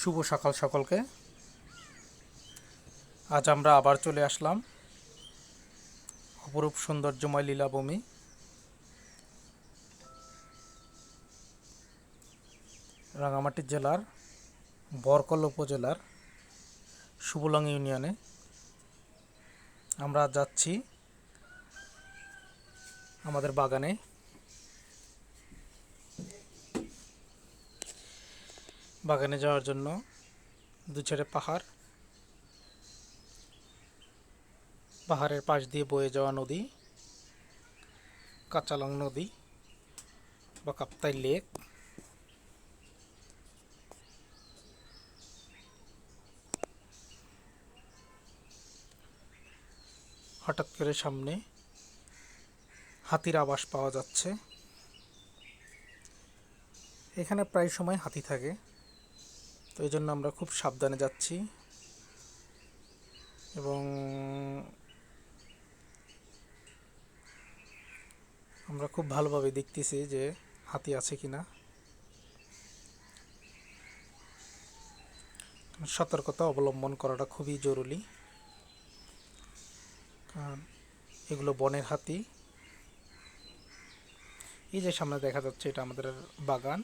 শুভ সকাল সকলকে। আজ আমরা আবার চলে আসলাম অপরূপ সৌন্দর্যময় লীলাভূমি। রাঙামাটি জেলার বরকল উপজেলার শুভলং ইউনিয়নে আমরা যাচ্ছি আমাদের বাগানে। বাগানে যাওয়ার জন্য দু ছেড়ে পাহাড়, পাহাড়ের পাশ দিয়ে বয়ে যাওয়া নদী কাঁচালং নদী বা কাপ্তাই লেক। হঠাৎ করে সামনে হাতির আবাস পাওয়া যাচ্ছে। এখানে প্রায় সময় হাতি থাকে। তো এই জন্য আমরা খুব সাবধানে যাচ্ছি। এবং আমরা খুব ভালোভাবে দেখতেছি যে হাতি আছে কিনা। সতর্কতা অবলম্বন করাটা খুবই জরুরি। কারণ এগুলো বনের হাতি। এই যে সামনে দেখা যাচ্ছে, এটা আমাদের বাগান।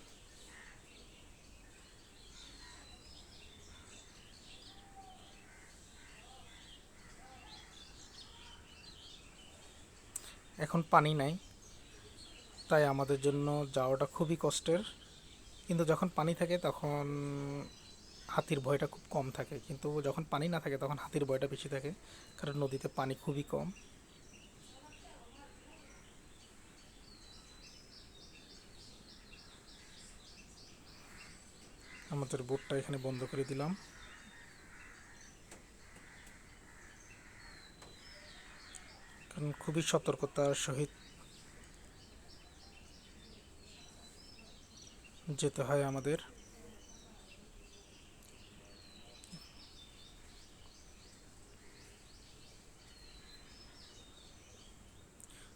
এখন পানি নাই, তাই আমাদের জন্য যাওয়াটা খুবই কষ্টের। কিন্তু যখন পানি থাকে তখন হাতির ভয়টা খুব কম থাকে। কিন্তু যখন পানি না থাকে তখন হাতির ভয়টা বেশি থাকে, কারণ নদীতে পানি খুবই কম। আমাদের বোটটা এখানে বন্ধ করে দিলাম। খুবই সতর্কতার সহিত যেতে হয় আমাদের।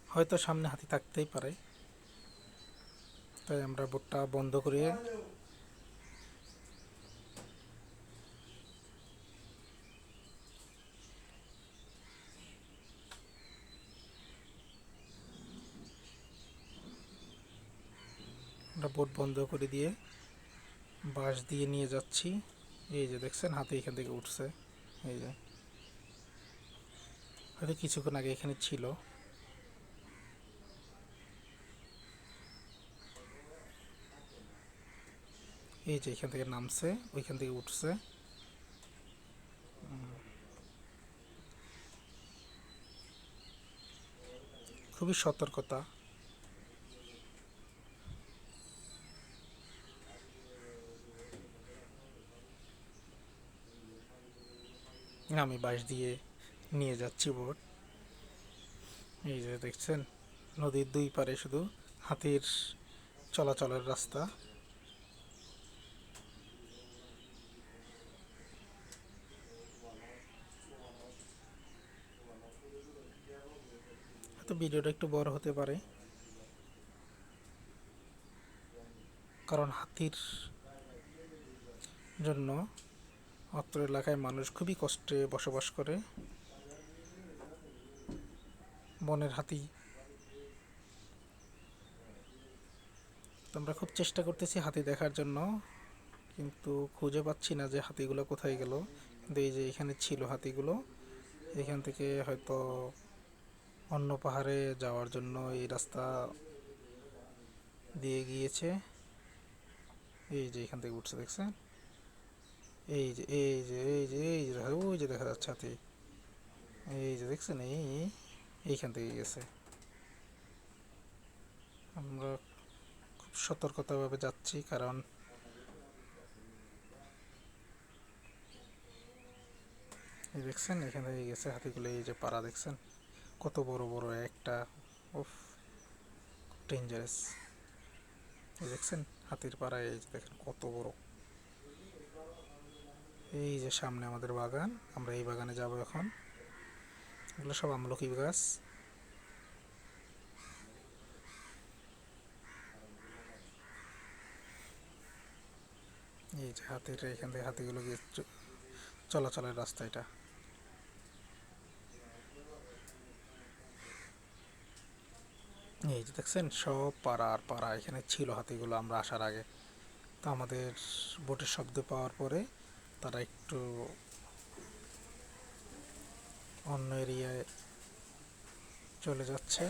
হয়তো সামনে হাতি থাকতেই পারে। তাই আমরা বোটটা বন্ধ করিয়ে আমরা বোট বন্ধ করে দিয়ে বাঁশ দিয়ে নিয়ে যাচ্ছি। এই যে দেখছেন, হাতে এখান থেকে উঠছে। এই যে। হয়তো কিছুক্ষণ আগে এখানে ছিল। এই যে এখান থেকে নামছে, ওইখান থেকে উঠছে। খুবই সতর্কতা। আমি বাঁশ দিয়ে নিয়ে যাচ্ছি বোট। এই যে দেখছেন, নদীর দুই পারে শুধু হাতির চলাচলের রাস্তা। হয়তো ভিডিওটা একটু বড় হতে পারে। কারণ হাতির জন্য অত্র এলাকায় মানুষ খুবই কষ্টে বসবাস করে। বনের হাতি। আমরা খুব চেষ্টা করতেছি হাতি দেখার জন্য, কিন্তু খুঁজে পাচ্ছি না যে হাতিগুলো কোথায় গেল। কিন্তু এই যে এখানে ছিল হাতিগুলো, এখান থেকে হয়তো অন্য পাহাড়ে যাওয়ার জন্য এই রাস্তা দিয়ে গিয়েছে। এই যে এখান থেকে উঠছে, দেখছেন? এই যে এই যে এই যে এই যে ওই যে দেখা যাচ্ছে হাতি। এই যে দেখছেন, এই, এইখান থেকে গেছে। আমরা খুব সতর্কতাভাবে যাচ্ছি, কারণ দেখছেন, এখান থেকে গেছে হাতিগুলো, এই যে পাড়া দেখছেন। কত বড় বড় একটা, উফ ডেঞ্জারাস দেখছেন, হাতির পাড়া এই যে দেখেন, কত বড় এই যে সামনে আমাদের বাগান, আমরা এই বাগানে যাব এখন। এগুলো সব আমলকি গাছ। এই যে হাতিটা এখান থেকে হাতিগুলো গিয়ে চলাচলের রাস্তা এটা। এই যে দেখছেন, সব পাড়া আর পাড়া এখানে ছিল হাতিগুলো আমরা আসার আগে। তো আমাদের বোটের শব্দ পাওয়ার পরে তারা একটু অন্য এরিয়ায় চলে যাচ্ছে।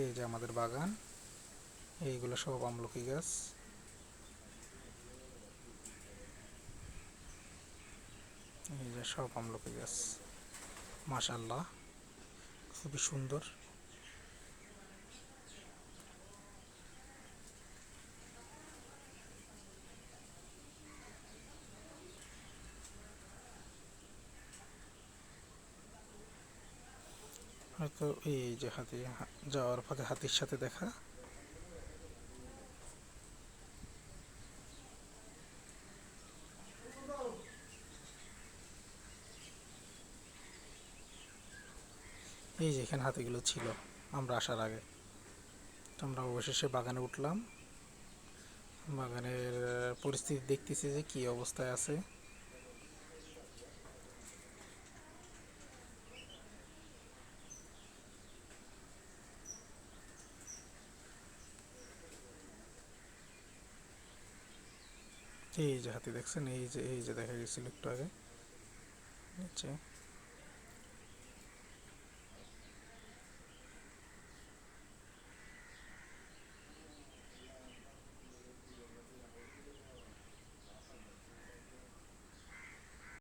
এই যে আমাদের বাগান, এইগুলো সব আমলকি গাছ। এই যে সব আমলকি গাছ মাশাল্লাহ খুবই সুন্দর। হয়তো এই যে হাতি যাওয়ার পথে হাতির সাথে দেখা। এই যে এখানে হাতিগুলো ছিল, আমরা আসার আগে। তো আমরা অবশেষে বাগানে উঠলাম। বাগানের পরিস্থিতি দেখতেছি যে কি অবস্থায় আছে। এই যে হাতি দেখছেন এই যে এই যে দেখা গেছিল একটু আগে। নিচে